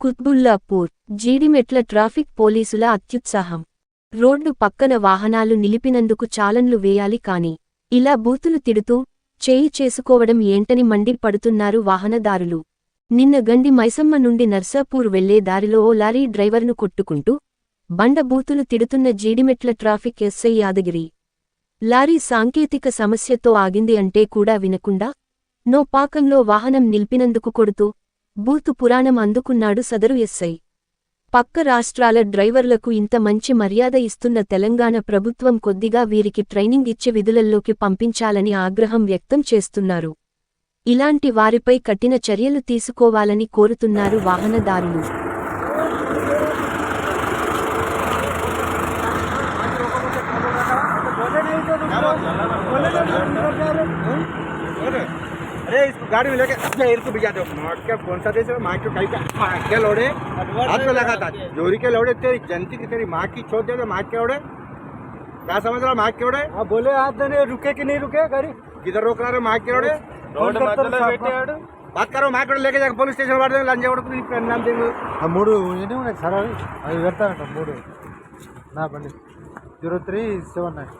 Quthbullapur Jeedimetla traffic పోలీసుల అత్యుత్సాహం. Road పక్కన వాహనాలు నిలిపినందుకు చాలన్లు వేయాలి కాని ఇలా బూతులు తిడుతూ చేయి చేసుకోవడం ఏంటని మండిపడుతున్నారు వాహనదారులు. నిన్న గండి మైసమ్మ నుండి నర్సాపూర్ వెళ్ళే దారిలో ఓ లారీ డ్రైవర్ను కొట్టుకుంటూ బండ బూతులు తిడుతున్న Jeedimetla traffic SI Yadagiri. Lorry సాంకేతిక సమస్యతో ఆగింది అంటే కూడా వినకుండా నో పాకంలో వాహనం నిలిపినందుకు కొడుతూ బూతు పురాణం అందుకున్నాడు సదరు ఎస్ఐ. పక్క రాష్ట్రాల డ్రైవర్లకు ఇంత మంచి మర్యాద ఇస్తున్న తెలంగాణ ప్రభుత్వం కొద్దిగా వీరికి ట్రైనింగ్ ఇచ్చే విధులల్లోకి పంపించాలని ఆగ్రహం వ్యక్తం చేస్తున్నారు. ఇలాంటి వారిపై కఠిన చర్యలు తీసుకోవాలని కోరుతున్నారు వాహనదారులు. अरे इसको गाड़ी में लेके अपने एयर को भिजा दो मार के कौन सा देश है माँ के कहीं का माँ के लोड़े हाथ में लगा था जोरी के लोड़े तेरी जनती की तेरी माँ की छोड़ दे दे माँ के लोड़े क्या समझ रहा माँ के लोड़े हाँ बोले हाथ देने रुके कि नहीं रुके गाड़ी किधर रोक रहा है माँ के लोड़े रोड मध्य बैठे आड़ बात करो माँ के लेके जाकर पुलिस स्टेशन वाले लंजा उड़ नाम देंगे ఆ మూడు ఎన్ని ఉన్నాయి సార్ అవి అవి పెడతానంట మూడు నా బండి జీరో త్రీ సెవెన్ నైన్